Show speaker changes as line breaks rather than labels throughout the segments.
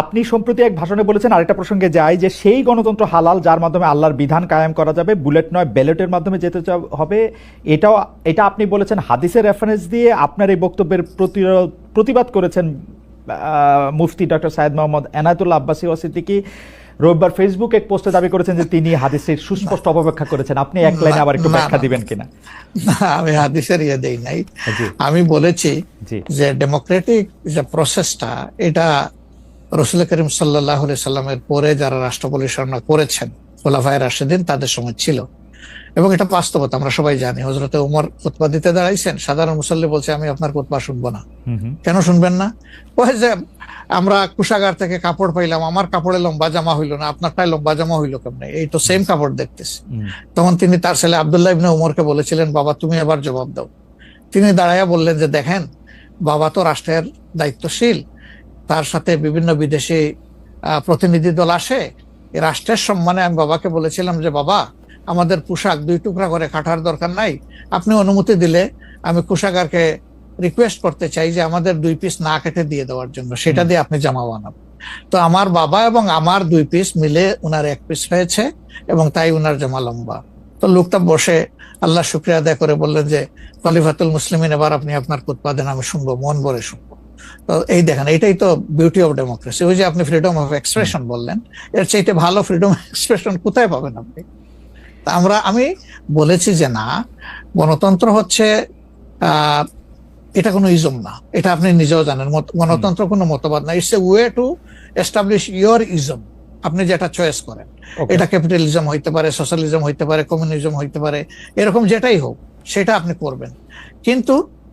আপনি সম্প্রতি এক ভাষণে বলেছেন আরেকটা প্রসঙ্গে যাই যে সেই গণতন্ত্র হালাল যার মাধ্যমে আল্লাহর বিধান কায়েম করা যাবে বুলেট নয় ব্যালটের মাধ্যমে যেতে হবে। এটাও এটা আপনি বলেছেন হাদিসের রেফারেন্স দিয়ে আপনার এই বক্তব্যের প্রতিবাদ করেছেন মুফতি ডক্টর সাইদ মোহাম্মদ এনায়তুল্লাহ আব্বাসী ওয়াসিদ্দিকি রোববার ফেসবুক এক পোস্টে দাবি করেছেন যে তিনি হাদিসের সুস্পষ্ট অপব্যাখ্যা করেছেন। আপনি এক লাইনে আবার একটু ব্যাখ্যা দিবেন কিনা?
না আমি হাদিসের ইয়ে দেই নাই। আমি বলেছি যে ডেমোক্রেটিক যে প্রসেসটা এটা রসুল করিম সাল্লাহ সাল্লামের পরে যারা রাষ্ট্র পরিচালনা করেছেন খোলাফায় রাশেদিন তাদের সময় ছিল। এবং এটা বাস্তবতা আমরা সবাই জানি। হজরতে উমর খুতবা দিতে দাঁড়াইছেন সাধারণ মুসল্লি বলছে আমি আপনার খুতবা শুনব না। কেন শুনবেন না? ওই যে আমরা কুষাগার থেকে কাপড় পাইলাম আমার কাপড়ে লম্বা জামা হইল না আপনারটাই লম্বা জামা হইল কেমনে? এই তো সেম কাপড় দেখতেছি। তখন তিনি তার ছেলে আবদুল্লাহ ইবনে উমরকে বলেছিলেন বাবা তুমি এবার জবাব দাও। তিনি দাঁড়াইয়া বললেন যে দেখেন বাবা তো রাষ্ট্রের দায়িত্বশীল তার সাথে বিভিন্ন বিদেশি প্রতিনিধি দল আসে রাষ্ট্রের সম্মানে আমি বাবাকে বলেছিলাম যে বাবা আমাদের পোশাক দুই টুকরা করে কাটার দরকার নাই। আপনি অনুমতি দিলে আমি কুষাগারকে রিকোয়েস্ট করতে চাই যে আমাদের দুই পিস না কেটে দিয়ে দেওয়ার জন্য। সেটা দিয়ে আপনি জামা বানাবেন তো আমার বাবা এবং আমার দুই পিস মিলে উনার এক পিস হয়েছে এবং তাই উনার জামা লম্বা। তো লোকটা বসে আল্লাহ শুক্রিয়া আদায় করে বললেন যে খলিফাতুল মুসলিমিন এবার আপনি আপনার উৎপাদন আমি শুনব মন ভরে শুনব। তো এই দেখেন এটাই তো বিউটি অফ ডেমোক্রেসি ওই যে আপনি ফ্রিডম অফ এক্সপ্রেশন বললেন এর চাইতে ভালো ফ্রিডম এক্সপ্রেশন কোথায় পাবেন আপনি? তা আমরা আমি বলেছি যে না গণতন্ত্র হচ্ছে এটা কোনো ইজম না। এটা আপনি নিজেও জানেন মত- গণতন্ত্র কোনো মতবাদ না। It's a way to establish your ism আপনি যেটা চয়েস করেন। এটা ক্যাপিটালিজম হইতে পারে সোশ্যালিজম হইতে পারে কমিউনিজম হইতে পারে এরকম যেটাই হোক সেটা আপনি করবেন। কিন্তু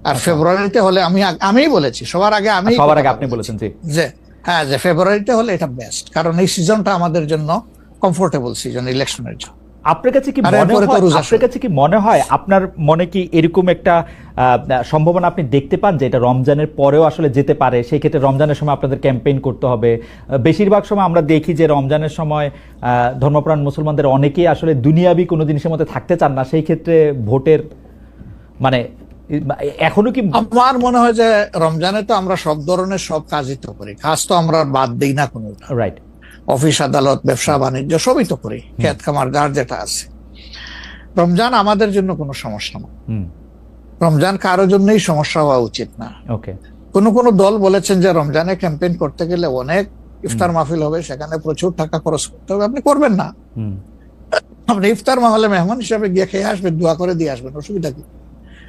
আর
আচ্ছা।
ফেব্রুয়ারিতে হলে আমি আমিই বলেছি সবার আগে আমি
সবার আগে আপনি বলেছেন জি।
যে হ্যাঁ যে ফেব্রুয়ারিতে হলে এটা বেস্ট কারণ এই সিজনটা আমাদের জন্য কমফোর্টেবল সিজন ইলেকশনের জন্য।
আপনার কাছে কি মনে হয় আপনার কাছে কি মনে হয় আপনার মনে কি এরকম একটা সম্ভাবনা আপনি দেখতে পান যে এটা রমজানের পরেও আসলে যেতে পারে? সেই ক্ষেত্রে রমজানের সময় আপনাদের ক্যাম্পেইন করতে হবে। বেশিরভাগ সময় আমরা দেখি যে রমজানের সময় আহ, ধর্মপ্রাণ মুসলমানদের অনেকেই আসলে দুনিয়াবি কোনো জিনিসের মধ্যে থাকতে চান না। সেই ক্ষেত্রে ভোটের মানে এখনও কি
আমার মনে হয় যে রমজানে তো আমরা সব ধরনের সব কাজই তো করি। কাজ তো আমরা বাদ দিই না কোনো
রাইট
অফিস আদালত ব্যবসা বাণিজ্য সবই তো করি। খেত খামার যার যেটা আছে। রমজান আমাদের জন্য কোনো সমস্যা না। রমজান কারোর জন্যই সমস্যা হওয়া উচিত না।
ওকে
কোন কোন দল বলেছেন যে রমজানে ক্যাম্পেইন করতে গেলে অনেক ইফতার মাহফিল হবে সেখানে প্রচুর টাকা খরচ করতে হবে। আপনি করবেন না। আপনি ইফতার মাহলে মেহমান হিসাবে গিয়ে খেয়ে আসবেন দোয়া করে দিয়ে আসবেন অসুবিধা কি?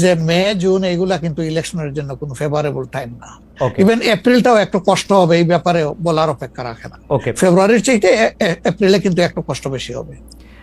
যে মে জুন এইগুলা কিন্তু ইলেকশনের জন্য কোনো ফেভারেবল টাইম না। ইভেন এপ্রিলটাও একটু কষ্ট হবে এই ব্যাপারে বলার অপেক্ষা রাখে না।
ওকে
ফেব্রুয়ারির চাইতে এপ্রিলে কিন্তু একটু কষ্ট বেশি হবে।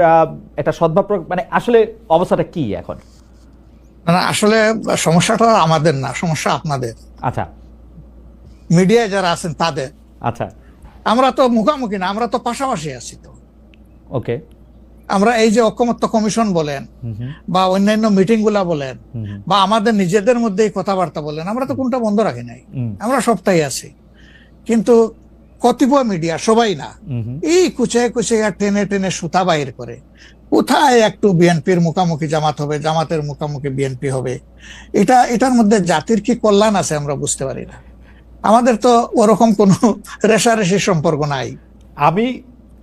আহ, একটা সদ্ভাব মানে আসলে অবস্থাটা কি এখন?
না আসলে সমস্যাটা আমাদের না সমস্যা আপনাদের।
আচ্ছা।
মিডিয়ায় যারা আছেন তাদের।
আচ্ছা।
আমরা তো মুখামুখি না আমরা তো পাশাপাশি আছি তো।
ওকে।
আমরা এই যে ঐক্যমত্য কমিশন বলেন বা অন্যান্য মিটিংগুলা বলেন বা আমাদের নিজেদের মধ্যে কথাবার্তা বলেন আমরা তো কোনটা বন্ধ রাখি নাই। আমরা সবটাই আছি। কিন্তু কতিপয় মিডিয়া সবাই না। এই কুচে কুচে টেনে টেনে সুতা বাইর করে। কোথায় একটু বিএনপির মুখামুখি জামাত হবে জামাতের মুখামুখি বিএনপি হবে? এটা এটার মধ্যে জাতির কি কল্যাণ আছে আমরা বুঝতে পারি না। আমাদের তো ওরকম কোনো রেশারেশি সম্পর্ক নাই।
আমি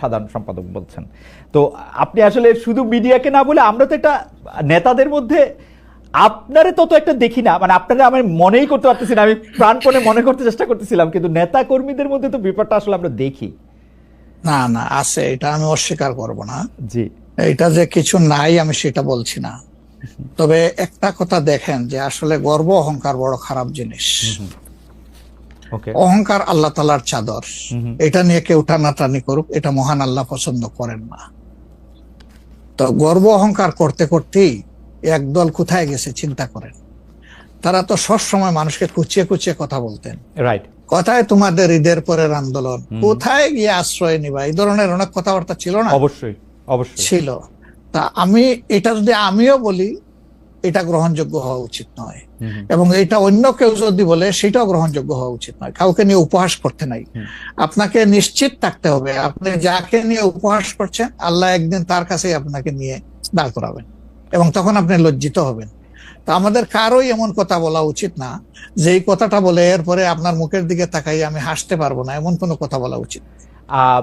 সাধারণ সম্পাদক বলছেন। তো আপনি আসলে শুধু মিডিয়াকে না বলে আমরা তো একটা নেতাদের মধ্যে আপনারে তত একটা দেখি না মানে আপনারা আমি মনেই করতে পারতেছি না আমি প্রাণপণে মনে করতে চেষ্টা করতেছিলাম কিন্তু নেতা কর্মীদের মধ্যে তো ব্যাপারটা আসলে আমরা দেখি।
না না আছে এটা আমি অস্বীকার করব না।
জি।
এটা যে কিছু নাই আমি সেটা বলছি না। তবে একটা কথা দেখেন যে আসলে গর্ব অহংকার বড় খারাপ জিনিস। অহংকার আল্লাহ তালার চাদর। এটা নিয়ে কেউ টানাটানি করুক এটা মহান আল্লাহ পছন্দ করেন না। তো গর্ব অহংকার করতে করতেই একদল কোথায় গেছে চিন্তা করেন। তারা তো সব সময় মানুষকে কুচিয়ে কুচিয়ে কথা বলতেন।
রাইট
কোথায় তোমাদের ঈদের পরের আন্দোলন। কোথায় গিয়ে আশ্রয় নিবা? এই ধরনের অনেক কথাবার্তা ছিল না?
অবশ্যই অবশ্যই।
ছিল। তা আমি এটা যদি আমিও বলি এটা গ্রহণযোগ্য হওয়া উচিত নয়। এবং এটা অন্য কেউ যদি বলে সেটাও গ্রহণযোগ্য হওয়া উচিত নয়। কাউকে নিয়ে উপহাস করতে নাই। আপনাকে নিশ্চিত থাকতে হবে আপনি যাকে নিয়ে উপহাস করছেন আল্লাহ একদিন তার কাছেই আপনাকে নিয়ে দাঁড় করাবেন এবং তখন আপনি লজ্জিত হবেন। তা আমাদের কারোই এমন কথা বলা উচিত না যে এই কথাটা বলে এরপরে আপনার মুখের দিকে তাকাই আমি হাসতে পারব না এমন কোনো কথা বলা উচিত।
আহ,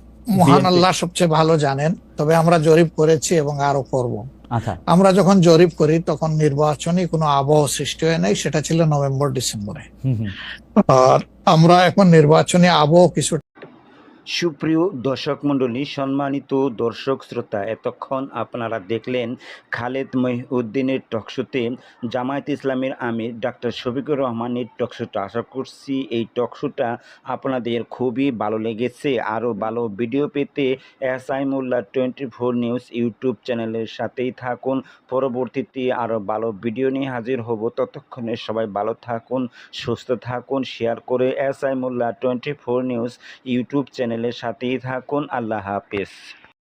মহান আল্লাহ সবচেয়ে ভালো জানেন তবে আমরা জরিপ করেছি এবং আরও করব।
আচ্ছা।
আমরা যখন জরিপ করি তখন নির্বাচনী কোনো আবহ সৃষ্টি হয় নাই সেটা ছিল নভেম্বর ডিসেম্বরে। আর আমরা এখন নির্বাচনী আবহ কিছু
সুপ্রিয় দর্শক মণ্ডলী, সম্মানিত দর্শক শ্রোতা, এতক্ষণ আপনারা দেখলেন খালেদ মহিউদ্দিনের টকশোতে জামায়াত ইসলামের আমির ডাক্তার শফিকুর রহমানের টকশোটা আশা করছি এই টকশোটা আপনাদের খুবই ভালো লেগেছে। আরও ভালো ভিডিও পেতে S I Molla twenty four news YouTube চ্যানেলের সাথেই থাকুন। পরবর্তীতে আরও ভালো ভিডিও নিয়ে হাজির হব। ততক্ষণে সবাই ভালো থাকুন, সুস্থ থাকুন শেয়ার করে S I Molla twenty four news YouTube চ্যানেলের সাথেই থাকুন। আল্লাহ হাফেজ।